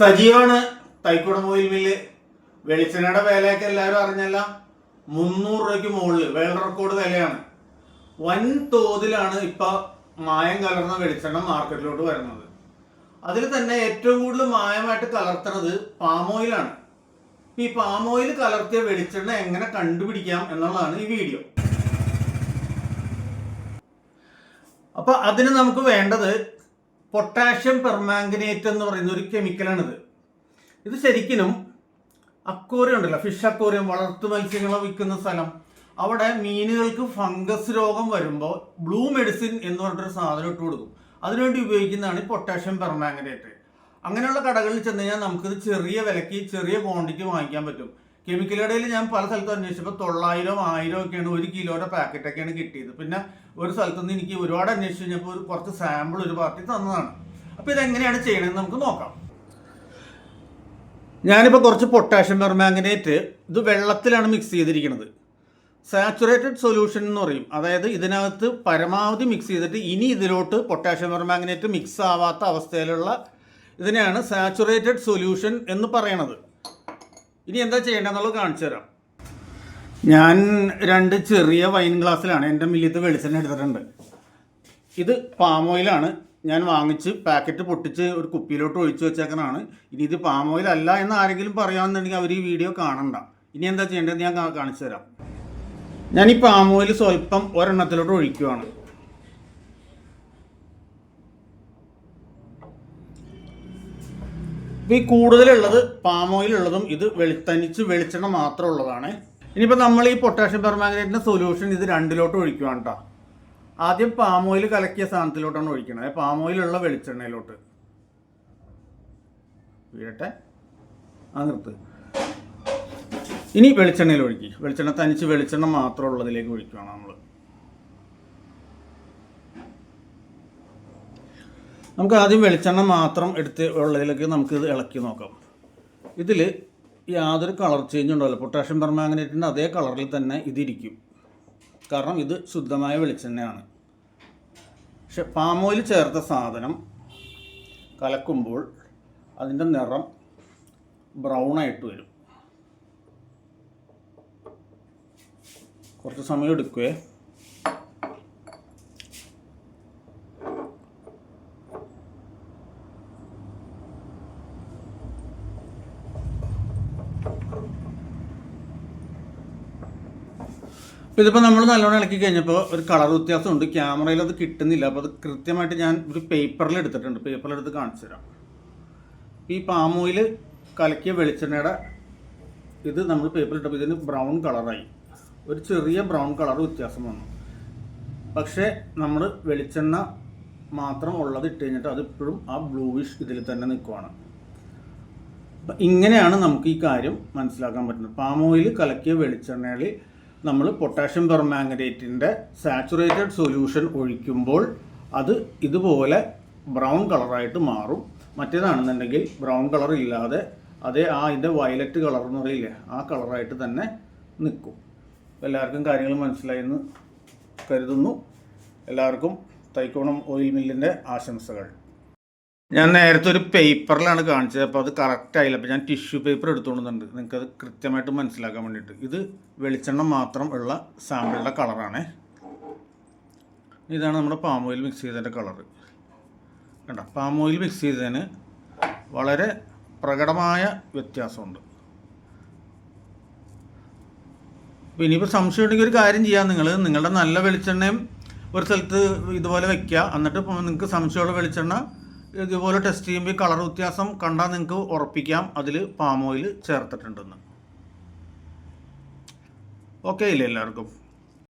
സജീവാണ്. Thaikkudam oil mill വെളിച്ചെണ്ണയുടെ വിലയൊക്കെ എല്ലാവരും അറിഞ്ഞല്ല. മുന്നൂറ് രൂപയ്ക്ക് മുകളിൽ. വേൾഡ് റെക്കോർഡ് വിലയാണ്. വൻ തോതിലാണ് ഇപ്പൊ മായം കലർന്ന വെളിച്ചെണ്ണ മാർക്കറ്റിലോട്ട് വരുന്നത്. അതിൽ തന്നെ ഏറ്റവും കൂടുതൽ മായമായിട്ട് കലർത്തുന്നത് പാം ഓയിലാണ് ഈ പാം ഓയിൽ കലർത്തിയ വെളിച്ചെണ്ണ എങ്ങനെ കണ്ടുപിടിക്കാം എന്നുള്ളതാണ് ഈ വീഡിയോ. അപ്പൊ അതിന് നമുക്ക് വേണ്ടത് പൊട്ടാഷ്യം പെർമാംഗനേറ്റ് എന്ന് പറയുന്ന ഒരു കെമിക്കലാണിത് ഇത് ശരിക്കും അക്വേറിയം ഉണ്ടല്ലോ ഫിഷ് അക്വേറിയം വളർത്തു മത്സ്യങ്ങളെ വിൽക്കുന്ന സ്ഥലം. അവിടെ മീനുകൾക്ക് ഫംഗസ് രോഗം വരുമ്പോൾ ബ്ലൂ മെഡിസിൻ എന്ന് പറഞ്ഞിട്ടൊരു സാധനം ഇട്ട് കൊടുക്കും. അതിനുവേണ്ടി ഉപയോഗിക്കുന്നതാണ് പൊട്ടാഷ്യം പെർമാംഗനേറ്റ്. അങ്ങനെയുള്ള കടകളിൽ ചെന്ന് കഴിഞ്ഞാൽ നമുക്കിത് ചെറിയ വിലയ്ക്ക് ചെറിയ ക്വാണ്ടിറ്റി വാങ്ങിക്കാൻ പറ്റും. കെമിക്കൽ കടയിൽ ഞാൻ പല സ്ഥലത്തും അന്വേഷിച്ചപ്പോൾ തൊള്ളായിരം ആയിരം ഒക്കെയാണ് ഒരു കിലോയുടെ പാക്കറ്റൊക്കെയാണ് കിട്ടിയത്. പിന്നെ ഒരു സ്ഥലത്തു നിന്ന് എനിക്ക് ഒരുപാട് അന്വേഷിച്ച് കഴിഞ്ഞപ്പോൾ ഒരു കുറച്ച് സാമ്പിൾ ഒരു പാർട്ടി തന്നതാണ്. അപ്പോൾ ഇതെങ്ങനെയാണ് ചെയ്യണമെന്ന് നമുക്ക് നോക്കാം. ഞാനിപ്പോൾ കുറച്ച് പൊട്ടാഷ്യം പെർമാംഗനേറ്റ് ഇത് വെള്ളത്തിലാണ് മിക്സ് ചെയ്തിരിക്കുന്നത് സാച്ചുറേറ്റഡ് സൊല്യൂഷൻ എന്ന് പറയും. അതായത് ഇതിനകത്ത് പരമാവധി മിക്സ് ചെയ്തിട്ട് ഇനി ഇതിലോട്ട് പൊട്ടാഷ്യം പെർമാംഗനേറ്റ് മിക്സ് ആവാത്ത അവസ്ഥയിലുള്ള ഇതിനെയാണ് സാച്ചുറേറ്റഡ് സൊല്യൂഷൻ എന്ന് പറയണത്. ഇനി എന്താ ചെയ്യേണ്ടതെന്നുള്ളത് കാണിച്ചു തരാം. ഞാൻ രണ്ട് ചെറിയ വൈൻ ഗ്ലാസ്സിലാണ് എന്റെ മില്ലിത്ത് വെളിച്ചെണ്ണ എടുത്തിട്ടുണ്ട്. ഇത് പാം ഓയിലാണ് ഞാൻ വാങ്ങിച്ച് പാക്കറ്റ് പൊട്ടിച്ച് ഒരു കുപ്പിയിലോട്ട് ഒഴിച്ചു വെച്ചേക്കാനാണ് ഇനി ഇത് പാം ഓയിൽ അല്ല എന്ന് ആരെങ്കിലും പറയാമെന്നുണ്ടെങ്കിൽ അവർ ഈ വീഡിയോ കാണണ്ട. ഇനി എന്താ ചെയ്യേണ്ടത് ഞാൻ കാണിച്ചു തരാം. ഞാൻ ഈ പാം ഓയിൽ സ്വല്പം ഒരെണ്ണത്തിലോട്ട് ഒഴിക്കുവാണ്. ഇപ്പം ഈ കൂടുതലുള്ളത് പാം ഓയിൽ ഉള്ളതും ഇത് വെളുത്തനിച്ച് തനിച്ച് വെളിച്ചെണ്ണ മാത്രം ഉള്ളതാണ് ഇനിയിപ്പോൾ നമ്മൾ ഈ പൊട്ടാഷ്യം പെർമാഗ്നേറ്റിന്റെ സൊല്യൂഷൻ ഇത് രണ്ടിലോട്ട് ഒഴിക്കുകയാണ് കേട്ടോ ആദ്യം പാം ഓയിൽ കലക്കിയ സാധനത്തിലോട്ടാണ് ഒഴിക്കുന്നത് പാം ഓയിലുള്ള വെളിച്ചെണ്ണയിലോട്ട്. വീഴട്ടെ. ആ നിർത്ത്. ഇനി വെളിച്ചെണ്ണയിൽ ഒഴിക്കി. വെളിച്ചെണ്ണ തനിച്ച് വെളിച്ചെണ്ണ മാത്രമുള്ളതിലേക്ക് ഒഴിക്കുകയാണ് നമ്മൾ നമുക്ക് ആദ്യം വെളിച്ചെണ്ണ മാത്രം എടുത്ത് ഉള്ളതിലേക്ക് നമുക്ക് ഇത് ഇളക്കി നോക്കാം. ഇതിൽ യാതൊരു കളർ ചേഞ്ച് ഉണ്ടാവില്ല. പൊട്ടാഷ്യം പെർമാങ്ങനേറ്റിന്റെ അതേ കളറിൽ തന്നെ ഇതിരിക്കും. കാരണം ഇത് ശുദ്ധമായ വെളിച്ചെണ്ണയാണ്. പക്ഷെ പാം ഓയിൽ ചേർത്ത സാധനം കലക്കുമ്പോൾ അതിന്റെ നിറം ബ്രൗൺ ആയിട്ട് വരും. കുറച്ച് സമയം എടുക്കുവേ. ഇതിപ്പോൾ നമ്മൾ നല്ലോണം ഇളക്കി കഴിഞ്ഞപ്പോൾ ഒരു കളർ വ്യത്യാസമുണ്ട്. ക്യാമറയിൽ അത് കിട്ടുന്നില്ല. അപ്പോൾ അത് കൃത്യമായിട്ട് ഞാൻ ഒരു പേപ്പറിൽ എടുത്തിട്ടുണ്ട്. പേപ്പറിൽ എടുത്ത് കാണിച്ചു തരാം. ഈ പാം ഓയിൽ കലക്കിയ വെളിച്ചെണ്ണയുടെ ഇത് നമ്മൾ പേപ്പറിൽ ഇട്ടപ്പോൾ ഇതിന് ബ്രൗൺ കളറായി. ഒരു ചെറിയ ബ്രൗൺ കളർ വ്യത്യാസം വന്നു. പക്ഷേ നമ്മൾ വെളിച്ചെണ്ണ മാത്രം ഉള്ളത് ഇട്ട് കഴിഞ്ഞിട്ട് അതിപ്പോഴും ആ ബ്ലൂവിഷ് ഇതിൽ തന്നെ നിൽക്കുവാണ്. ഇങ്ങനെയാണ് നമുക്ക് ഈ കാര്യം മനസ്സിലാക്കാൻ പറ്റുന്നത്. പാം ഓയിൽ കലക്കിയ വെളിച്ചെണ്ണയിൽ നമ്മൾ പൊട്ടാഷ്യം പെർമാംഗനേറ്റിന്റെ സാച്ചുറേറ്റഡ് സൊല്യൂഷൻ ഒഴിക്കുമ്പോൾ അത് ഇതുപോലെ ബ്രൗൺ കളറായിട്ട് മാറും. മറ്റേതാണെന്നുണ്ടെങ്കിൽ ബ്രൗൺ കളർ ഇല്ലാതെ അതേ ആ അതിന്റെ വയലറ്റ് കളർ എന്ന് പറയില്ലേ ആ കളറായിട്ട് തന്നെ നിൽക്കും. എല്ലാവർക്കും കാര്യങ്ങൾ മനസ്സിലായെന്ന് കരുതുന്നു. എല്ലാവർക്കും തൈക്കോണം ഓയിൽ മില്ലിന്റെ ആശംസകൾ. ഞാൻ നേരത്തെ ഒരു പേപ്പറിലാണ് കാണിച്ചത് അപ്പോൾ അത് കറക്റ്റ് ആയില്ല. അപ്പോൾ ഞാൻ ടിഷ്യൂ പേപ്പർ എടുത്തുകൊണ്ടുണ്ട് നിങ്ങൾക്ക് അത് കൃത്യമായിട്ട് മനസ്സിലാക്കാൻ വേണ്ടിയിട്ട്. ഇത് വെളിച്ചെണ്ണ മാത്രം ഉള്ള സാമ്പിളിന്റെ കളറാണ് ഇതാണ് നമ്മുടെ പാം ഓയിൽ മിക്സ് ചെയ്തതിന്റെ കളർ കണ്ട? പാം ഓയിൽ മിക്സ് ചെയ്തതിന് വളരെ പ്രകടമായ വ്യത്യാസമുണ്ട്. അപ്പോൾ ഇനിയിപ്പോൾ സംശയം ഉണ്ടെങ്കിൽ ഒരു കാര്യം ചെയ്യാം നിങ്ങൾ നിങ്ങളുടെ നല്ല വെളിച്ചെണ്ണയും ഒരു സ്ഥലത്ത് ഇതുപോലെ വെക്കുക. എന്നിട്ട് നിങ്ങൾക്ക് സംശയമുള്ള വെളിച്ചെണ്ണ ഇതുപോലെ ടെസ്റ്റ് ചെയ്യുമ്പോൾ ഈ കളർ വ്യത്യാസം കണ്ടാൽ നിങ്ങൾക്ക് ഉറപ്പിക്കാം. അതിൽ പാമോയിൽ ചേർത്തിട്ടുണ്ടെന്ന്. ഓക്കെ ഇല്ല എല്ലാവർക്കും?